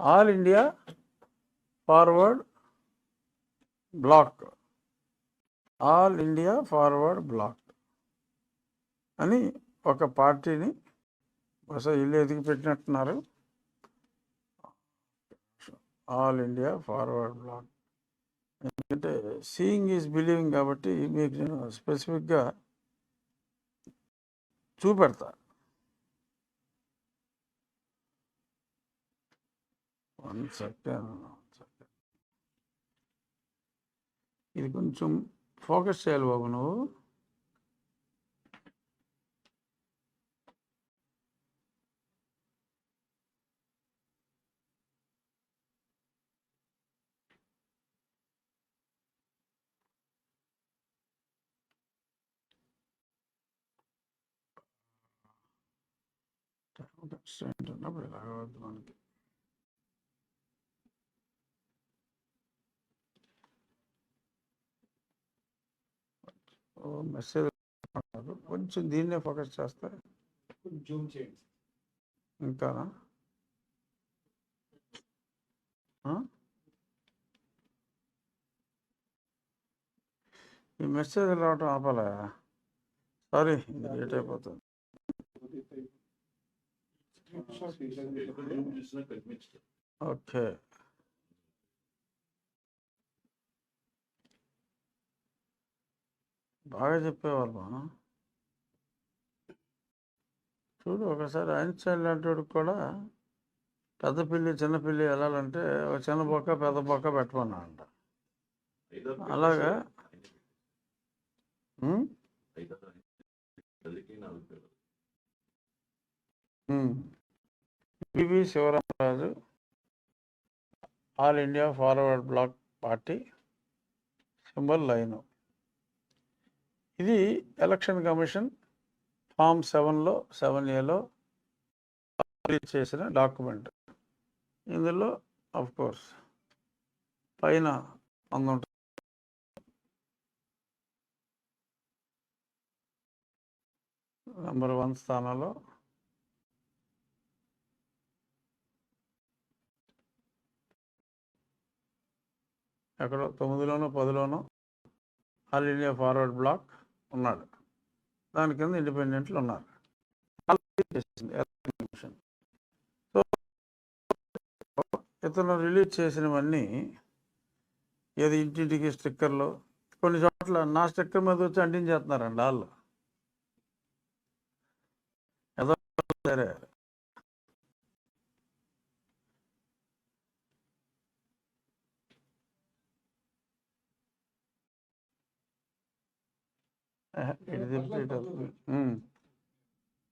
All India forward bloc. All India forward bloc అని ఒక పార్టీని బహుశా ఇల్లు ఎదిగి పెట్టినట్టున్నారు. All India forward bloc. ఎందుకంటే సీయింగ్ ఈజ్ బిలీవింగ్ కాబట్టి మీకు నేను స్పెసిఫిక్గా చూపెడతా. వన్ సెకండ్ ఇది కొంచెం ఫోకస్ చేయాలి బాబు నువ్వు. కన్స్టెంట్ ఉన్నప్పుడు ఇలా మనకి. మెసేజ్ కొంచెం దీన్నే ఫోకస్ చేస్తే జూమ్ చేయండి. ఇంకానా? ఈ మెసేజ్ రావటం ఆపాలా. సారీ లేట్ అయిపోతుంది. ఓకే. బాగా చెప్పేవాళ్ళు చూడు ఒకసారి ఐన్స్టైన్ లాంటి కూడా పెద్ద పిల్లి చిన్న పిల్లి వెళ్ళాలంటే ఒక చిన్న బొక్క పెద్ద బొక్క పెట్టమన్నా అంట ఐదారు అలాగా? PV Sivaramaraju all India forward bloc party symbol line. ఇది ఎలక్షన్ కమిషన్ ఫామ్ సెవెన్లో సెవెన్ ఏలో చేసిన డాక్యుమెంట్. ఇందులో అఫ్ కోర్స్ పైన అందుంటుంది నంబర్ వన్ స్థానంలో ఎక్కడో తొమ్మిదిలోనో పదిలోనో ఆల్ ఇండియా ఫార్వర్డ్ బ్లాక్. ఉన్నాడు. దాని కింద ఇండిపెండెంట్లు ఉన్నారు సో ఇతను రిలీజ్ చేసినవన్నీ ఏది ఇంటింటికి స్టిక్కర్లు కొన్ని చోట్ల నా స్టిక్కర్ మీద వచ్చి అంటించేస్తున్నారండి వాళ్ళు ఏదో సరే.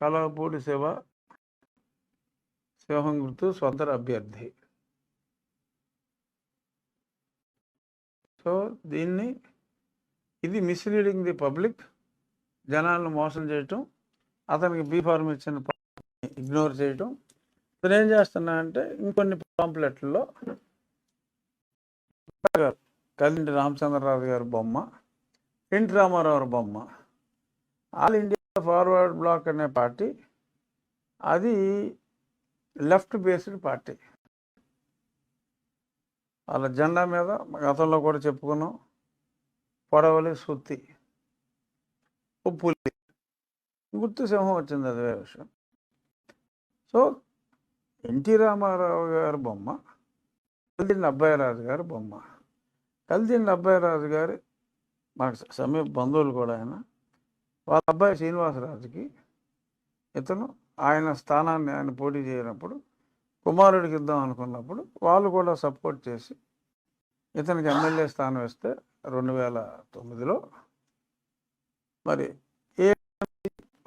కలవపూడి శివ సింహం గుర్తు స్వతంత్ర అభ్యర్థి. సో దీన్ని ఇది మిస్లీడింగ్ ది పబ్లిక్ జనాలను మోసం చేయటం అతనికి బీ ఫార్మ్ ఇచ్చిన ఇగ్నోర్ చేయటం. ఇతను ఏం చేస్తున్నా అంటే ఇంకొన్ని పాంప్లెట్లలో కలింటి రామచంద్రరావు గారి బొమ్మ ఎన్టీ రామారావు బొమ్మ. ఆల్ ఇండియా ఫార్వర్డ్ బ్లాక్ అనే పార్టీ. అది లెఫ్ట్ బేస్డ్ పార్టీ. వాళ్ళ జెండా మీద గతంలో కూడా చెప్పుకున్నాం. పొడవలి సుత్తి. ఉప్పులి. గుర్తు సింహం వచ్చింది అది విషయం. సో ఎన్టీ రామారావు గారి బొమ్మ కల్దిండి అబ్బాయిరాజు గారి బొమ్మ. కల్దిండి అబ్బాయిరాజు గారి మాకు సమీప బంధువులు కూడా ఆయన. వాళ్ళ అబ్బాయి శ్రీనివాసరాజుకి ఇతను ఆయన స్థానాన్ని ఆయన పోటీ చేయనప్పుడు కుమారుడికి ఇద్దాం అనుకున్నప్పుడు వాళ్ళు కూడా సపోర్ట్ చేసి ఇతనికి ఎమ్మెల్యే స్థానం ఇస్తే రెండు వేల తొమ్మిదిలో మరి ఏ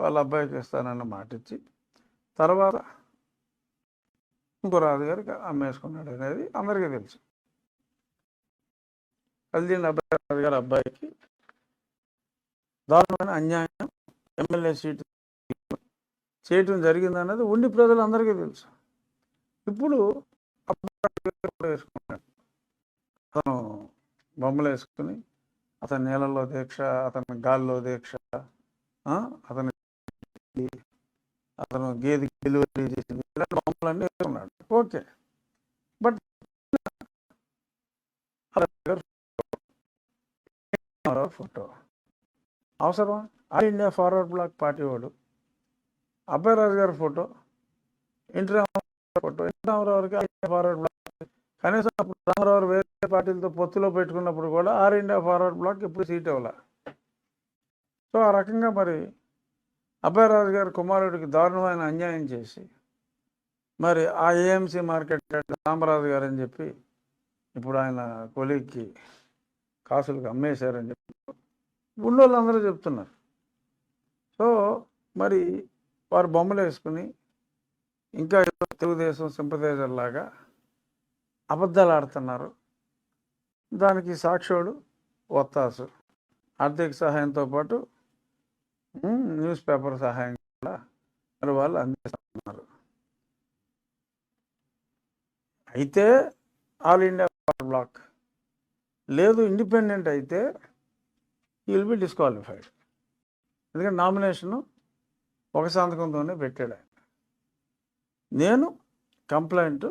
వాళ్ళ అబ్బాయికి ఇస్తానన్న మాట ఇచ్చి తర్వాత ఇంకో గారికి అమ్మేసుకున్నాడు అనేది అందరికీ తెలుసు. కల్దీన్ అబ్బాయి గారి అబ్బాయికి దారుణమైన అన్యాయం ఎమ్మెల్యే సీటు చేయటం జరిగిందన్నది ఉండి ప్రజలందరికీ తెలుసు. ఇప్పుడు వేసుకున్నాడు. అతను బొమ్మలు వేసుకుని అతని నీళ్ళలో దీక్ష అతని గాల్లో దీక్ష ఆ, అతని అతను గేదె డెలివరీ చేసింది ఇలాంటి బొమ్మలన్నీ వేసుకున్నాడు ఓకే రామారావు ఫోటో అవసరమా? All India forward bloc party వాడు. అబ్బాయి రాజు గారి photo. NT Rama Rao photo. NT రామారావుకి ఫార్వర్డ్ బ్లాక్. కనీసం అప్పుడు రామారావు వేరే పార్టీలతో పొత్తులో పెట్టుకున్నప్పుడు కూడా ఆల్ ఇండియా ఫార్వర్డ్ బ్లాక్ ఎప్పుడు సీట్ ఇవ్వాల? సో ఆ రకంగా మరి అబ్బాయి రాజు గారి కుమారుడికి దారుణమైన అన్యాయం చేసి మరి ఆ ఏఎంసీ మార్కెట్ రామరాజు గారు అని చెప్పి ఇప్పుడు ఆయన కొలీగ్కి కాసులకు అమ్మేశారని చెప్పి ఉన్నోళ్ళందరూ చెప్తున్నారు. సో మరి వారు బొమ్మలు వేసుకుని ఇంకా తెలుగుదేశం సింపతైజర్లాగా అబద్ధాలు ఆడుతున్నారు. దానికి సాక్షుడు ఒత్తాసు. ఆర్థిక సహాయంతో పాటు న్యూస్ పేపర్ సహాయం కూడా మరి వాళ్ళు అందిస్తున్నారు. అయితే ఆల్ ఇండియా బ్లాక్ లేదు ఇండిపెండెంట్ అయితే విల్ బి డిస్క్వాలిఫైడ్ ఎందుకంటే నామినేషను ఒక సంతకంతోనే పెట్టాడు ఆయన. నేను కంప్లైంట్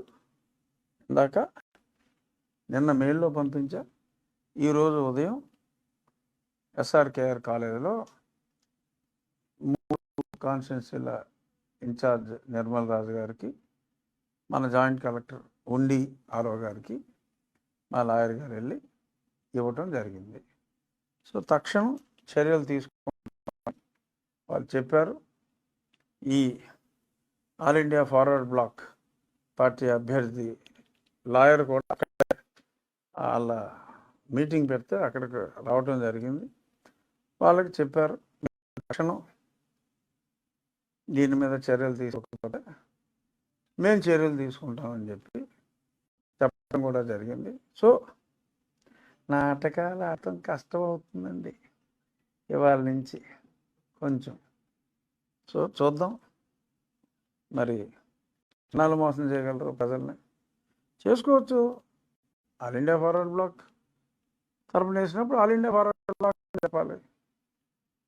ఇందాక నిన్న మెయిల్లో పంపించా. ఈరోజు ఉదయం ఎస్ఆర్కేఆర్ కాలేజీలో మూడు కాన్స్టిట్యున్సీల ఇన్ఛార్జ్ నిర్మల్ రాజు గారికి మన జాయింట్ కలెక్టర్ ఉండి ఆరో గారికి మా లాయర్ గారు వెళ్ళి ఇవ్వటం జరిగింది. సో తక్షణం చర్యలు తీసుకు వాళ్ళు చెప్పారు ఈ all India forward bloc party అభ్యర్థి లాయర్ కూడా అక్కడ వాళ్ళ మీటింగ్ పెడితే అక్కడికి రావటం జరిగింది. వాళ్ళకి చెప్పారు తక్షణం దీని మీద చర్యలు తీసుకోకపోతే మేము చర్యలు తీసుకుంటామని చెప్పి చెప్పడం కూడా జరిగింది. సో నాటకాలు ఆడటం కష్టం అవుతుందండి ఇవాళ నుంచి కొంచెం. చూ చూద్దాం. మరి జనాలు మోసం చేయగలరు ప్రజల్ని. చేసుకోవచ్చు. ఆల్ ఇండియా ఫార్వర్డ్ బ్లాక్ తరపున వేసినప్పుడు ఆల్ ఇండియా ఫార్వర్డ్ బ్లాక్ చెప్పాలి.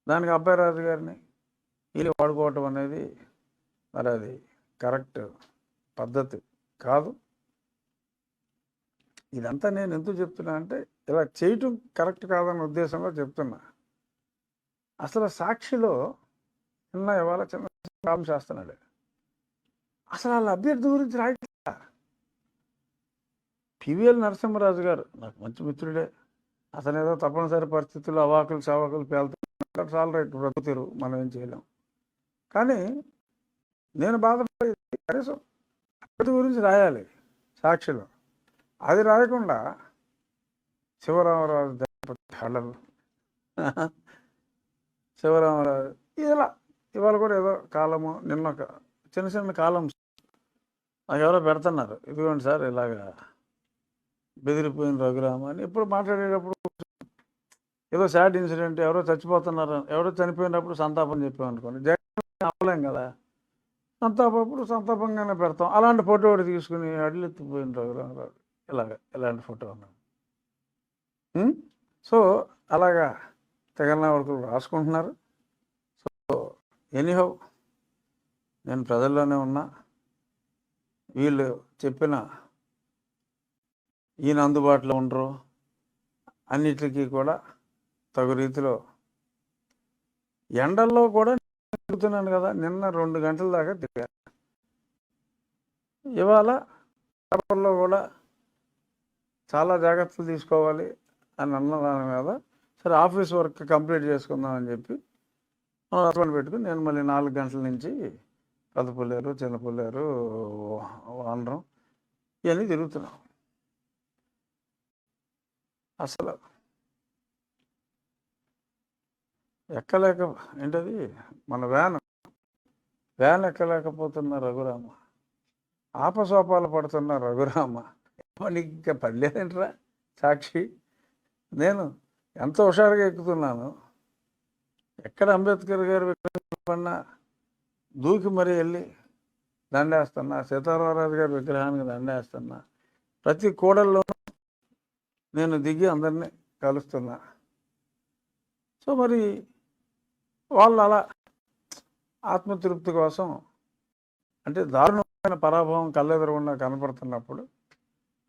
దానికి అబ్బాయి రాజు గారిని వీళ్ళు వాడుకోవటం అనేది మరి అది కరెక్ట్ పద్ధతి కాదు. ఇదంతా నేను ఎందుకు చెప్తున్నా అంటే ఇలా చేయటం కరెక్ట్ కాదన్న ఉద్దేశంలో చెప్తున్నా. అసలు సాక్షిలో చిన్న ఇవాళ చిన్న కాలం చేస్తున్నాడు. అసలు వాళ్ళ అభ్యర్థి గురించి రాయట్లా పివిఎల్ నరసింహరాజు గారు నాకు మంచి మిత్రుడే. అతను ఏదో తప్పనిసరి పరిస్థితుల్లో అవాకులు సవాకులు పేలుతున్నారు. చాలా రైట్ బ్రతుకుతారు మనం ఏం చేయలేం. కానీ నేను బాధపడేది కనీసం అభ్యర్థి గురించి రాయాలి సాక్షిలో. అది రాయకుండా శివరామరాజు దళాలు శివరామరాజు ఇలా ఇవాళ కూడా ఏదో కాలము నిన్న ఒక చిన్న చిన్న కాలం నాకు ఎవరో పెడుతున్నారు. ఇదిగోండి సార్ ఇలాగా బెదిరిపోయిన రఘురామ అని ఇప్పుడు మాట్లాడేటప్పుడు ఏదో సాడ్ ఇన్సిడెంట్ ఎవరో చచ్చిపోతున్నారు ఎవరో చనిపోయినప్పుడు సంతాపం చెప్పామనుకోండి జగన్ అవ్వలేం కదా. సంతాపప్పుడు సంతాపంగానే పెడతాం. అలాంటి ఫోటో ఒకటి తీసుకుని అడిలెత్తిపోయిన రఘురామరావు ఇలాగ ఇలాంటి ఫోటో ఉన్నాడు సో అలాగా తెగలన వరకు రాసుకుంటున్నారు. సో ఎనీహౌ నేను ప్రజల్లోనే ఉన్నా. వీళ్ళు చెప్పిన ఈయన అందుబాటులో ఉండరు. అన్నిటికీ కూడా తగు రీతిలో ఎండల్లో కూడా తిరుగుతున్నాను కదా నిన్న రెండు గంటల దాకా తిరిగా ఇవాళ పేపర్లో కూడా చాలా జాగ్రత్తలు తీసుకోవాలి. అని అన్న దాని మీద సరే ఆఫీస్ వర్క్ కంప్లీట్ చేసుకుందామని చెప్పి హస్బెండ్ పెట్టుకుని నేను మళ్ళీ నాలుగు గంటల నుంచి పెద్దపుల్లేరు చిన్నపుల్లేరు వానరం ఇవన్నీ తిరుగుతున్నాం. అసలు ఎక్కలేక ఏంటది? మన వ్యాన్ వ్యాన్ ఎక్కలేకపోతున్న రఘురామ. ఆపసోపాలు పడుతున్న రఘురామ. నీకు ఇంకా పని సాక్షి? నేను ఎంత హుషారుగా ఎక్కుతున్నాను ఎక్కడ అంబేద్కర్ గారు విగ్రహం పడినా దూకి మరీ వెళ్ళి దండేస్తున్నా సీతారామరాజు గారి విగ్రహానికి దండేస్తున్నా ప్రతి కూడల్లోనూ నేను దిగి అందరినీ కలుస్తున్నా. సో మరి వాళ్ళు అలా ఆత్మతృప్తి కోసం అంటే దారుణమైన పరాభవం కళ్ళెదరకుండా కనపడుతున్నప్పుడు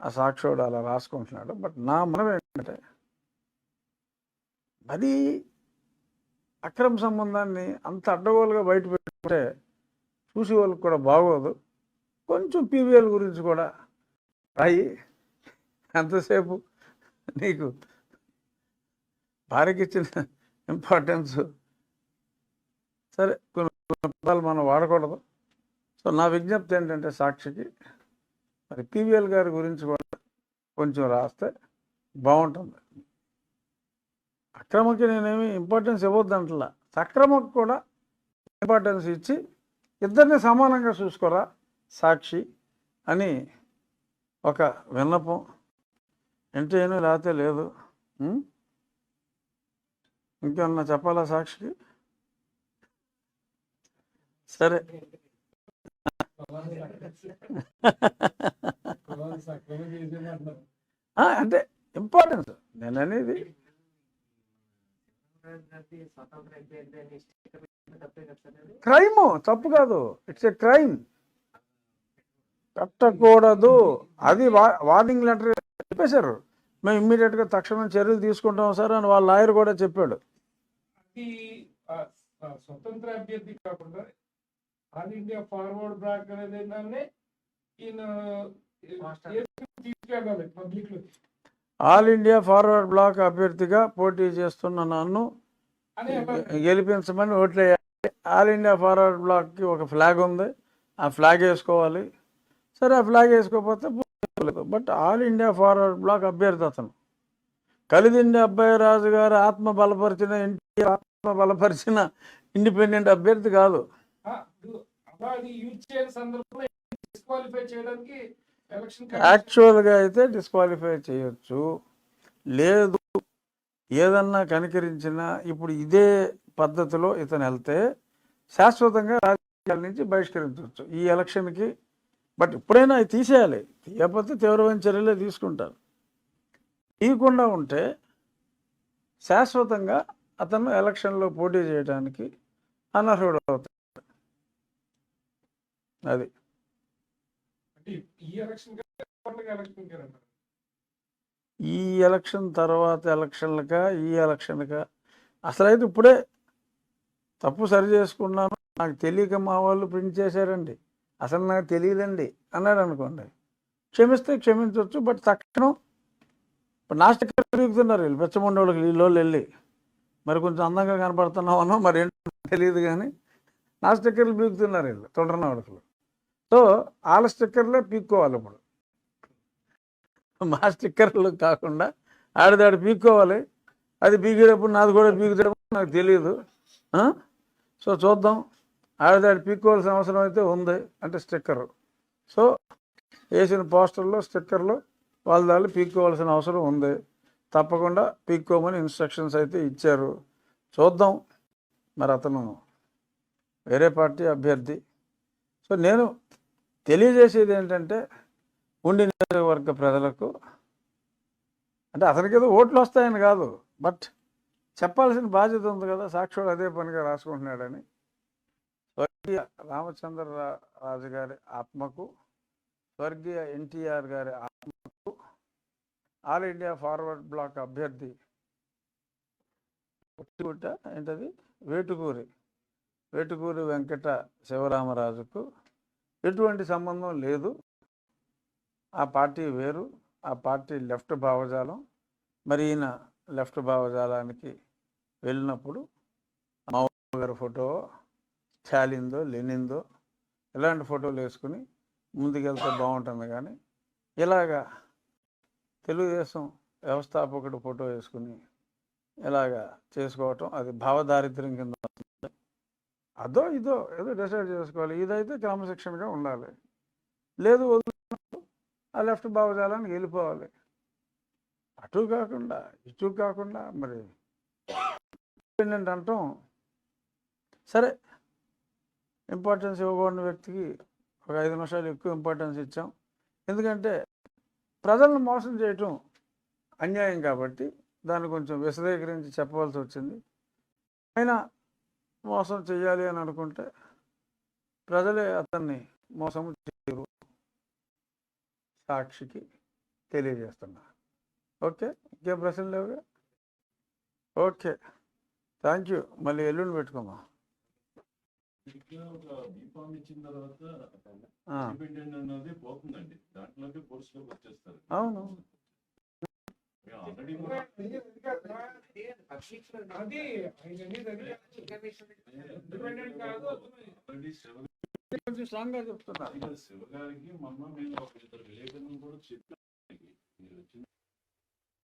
ఆ సాక్షివాడు అలా రాసుకుంటున్నాడు. బట్ నా మనం ఏంటంటే అది అక్రమ సంబంధాన్ని అంత అడ్డగోలుగా బయట పెట్టుకుంటే చూసే వాళ్ళకి కూడా బాగోదు. కొంచెం పీవీఎల్ గురించి కూడా రాయి. ఎంతసేపు నీకు భార్యకి ఇచ్చిన ఇంపార్టెన్స్ సరే కొన్ని కొన్ని పదాలు మనం వాడకూడదు. సో నా విజ్ఞప్తి ఏంటంటే సాక్షికి మరి పీవీఎల్ గారి గురించి కూడా కొంచెం రాస్తే బాగుంటుంది. అక్రమకి నేనేమి ఇంపార్టెన్స్ ఇవ్వద్దంటలా సక్రమకు కూడా ఇంపార్టెన్స్ ఇచ్చి ఇద్దరిని సమానంగా చూసుకోరా? సాక్షి అని ఒక విన్నపం. ఎంటేను లేకపోతే లేదు? ఇంకేమన్నా చెప్పాలా సాక్షికి? సరే. అంటే ఇంపార్టెన్స్ నేను అనేది క్రైమ్ తప్పు కాదు. ఇట్స్ ఎ క్రైమ్ కట్టకూడదు. అది వా- వార్నింగ్ లెటర్ చెప్పేశారు. మేము ఇమ్మీడియట్గా తక్షణం చర్యలు తీసుకుంటాం సార్ అని వాళ్ళ లాయర్ కూడా చెప్పాడు. స్వతంత్ర అభ్యర్థి కాకుండా ఆల్ ఇండియా ఫార్వర్డ్ బ్లాక్ అనేది ఏంటంటే ఏ- ఆల్ ఇండియా ఫార్వర్డ్ బ్లాక్ అభ్యర్థిగా పోటీ చేస్తున్న నన్ను. గెలిపించమని ఓట్లు వేయాలి ఆల్ ఇండియా ఫార్వర్డ్ బ్లాక్కి ఒక ఫ్లాగ్ ఉంది. ఆ ఫ్లాగ్ వేసుకోవాలి. సరే ఆ ఫ్లాగ్ వేసుకోకపోతే but all India forward bloc అభ్యర్థి అతను. కలిదిండి అబ్బాయి రాజు గారు ఆత్మ బలపరిచిన ఎన్టీఆర్ ఆత్మ బలపరిచిన ఇండిపెండెంట్ అభ్యర్థి కాదు. యాక్చువల్గా అయితే డిస్క్వాలిఫై చేయొచ్చు. లేదు ఏదన్నా కనికరించినా ఇప్పుడు ఇదే పద్ధతిలో ఇతను వెళ్తే శాశ్వతంగా రాజకీయాల నుంచి బహిష్కరించవచ్చు. ఈ ఎలక్షన్కి బట్ ఇప్పుడైనా అవి తీసేయాలి. తీయకపోతే తీవ్రమైన చర్యలే తీసుకుంటారు. తీయకుండా ఉంటే శాశ్వతంగా అతను ఎలక్షన్లో పోటీ చేయడానికి అనర్హుడు అవుతాడు. అది. ఈ ఎలక్షన్ ఎలక్షన్ ఈ ఎలక్షన్ తర్వాత ఎలక్షన్లకా ఈ ఎలక్షన్కా అసలైతే ఇప్పుడే తప్పు సరి చేసుకున్నాను. నాకు తెలియక మా వాళ్ళు ప్రింట్ చేశారండి. అసలు నాకు తెలియదండి అన్నాడు అనుకోండి. క్షమిస్తే క్షమించవచ్చు బట్ తక్షణం ఇప్పుడు నాస్టిక్ తిరుగుతున్నారు వీళ్ళు పెచ్చమండి వాళ్ళకి వీళ్ళు వెళ్ళి మరి కొంచెం అందంగా కనపడుతున్నామనో మరి ఏంటో తెలియదు కానీ నా స్టిక్కర్లు పీకుతున్నారు వీళ్ళు తొండరన వాడుకలు సో వాళ్ళ స్టిక్కర్లే పీక్కోవాలి ఇప్పుడు. మా స్టిక్కర్లు కాకుండా ఆడిదాడి పీక్కోవాలి. అది పీకేటప్పుడు నాది కూడా పీకుతాడో నాకు తెలియదు సో చూద్దాం. ఆడదాడు పీక్కోవాల్సిన అవసరం అయితే ఉంది అంటే స్టిక్కర్. సో వేసిన పోస్టర్లో స్టిక్కర్లు వాళ్ళ దాన్ని పీక్కోవాల్సిన అవసరం ఉంది. తప్పకుండా పీక్కోమని ఇన్స్ట్రక్షన్స్ అయితే ఇచ్చారు. చూద్దాం. మరి అతను వేరే పార్టీ అభ్యర్థి. సో నేను తెలియజేసేది ఏంటంటే ఉండి నియోజకవర్గ ప్రజలకు అంటే అతనికి ఏదో ఓట్లు వస్తాయని కాదు బట్ చెప్పాల్సిన బాధ్యత ఉంది కదా సాక్షుడు అదే పనిగా రాసుకుంటున్నాడని. స్వర్గీయ రామచంద్ర రాజు గారి ఆత్మకు స్వర్గీయ ఎన్టీఆర్ గారి ఆత్మకు ఆల్ ఇండియా ఫార్వర్డ్ బ్లాక్ అభ్యర్థి పుట్టిగుట్ట ఏంటది? వేటుకూరి. వేటుకూరి వెంకట శివరామరాజుకు ఎటువంటి సంబంధం లేదు. ఆ పార్టీ వేరు ఆ పార్టీ లెఫ్ట్ భావజాలం. మరి ఈయన లెఫ్ట్ భావజాలానికి వెళ్ళినప్పుడు మామూలు గారి ఫోటో స్టాలిన్దో లెనిందో ఇలాంటి ఫోటోలు వేసుకుని ముందుకెళ్తే బాగుంటుంది కానీ ఇలాగా తెలుగుదేశం వ్యవస్థాపకుడు ఫోటో వేసుకుని ఇలాగా చేసుకోవటం అది భావదారిద్ర్యం కింద అదో ఇదో ఏదో డిసైడ్ చేసుకోవాలి. ఇదైతే క్రమశిక్షణగా ఉండాలి. లేదు ఆ లెఫ్ట్ భావజాలానికి వెళ్ళిపోవాలి. అటు కాకుండా ఇటు కాకుండా మరి ఇండిపెండెంట్ అంటాం. సరే ఇంపార్టెన్స్ ఇవ్వకూడని వ్యక్తికి ఒక ఐదు నిమిషాలు ఎక్కువ ఇంపార్టెన్స్ ఇచ్చాం. ఎందుకంటే ప్రజలను మోసం చేయటం అన్యాయం కాబట్టి దాన్ని కొంచెం విశదీకరించి చెప్పవలసి వచ్చింది. అయినా మోసం చేయాలి అని అనుకుంటే ప్రజలే అతన్ని మోసం సాక్షికి తెలియజేస్తున్నా ఓకే ఇంకే ప్రశ్నలు లేవుగా ఓకే థ్యాంక్ యూ మళ్ళీ ఎల్లుండి పెట్టుకోమా అవును ఇండిపెండెంట్ కాదు కొంచెం స్ట్రాంగ్గా చెప్తున్నారు శివగారికి మొన్న మీద ఒక ఇద్దరు విలేకరులను కూడా చెప్పాము మీరు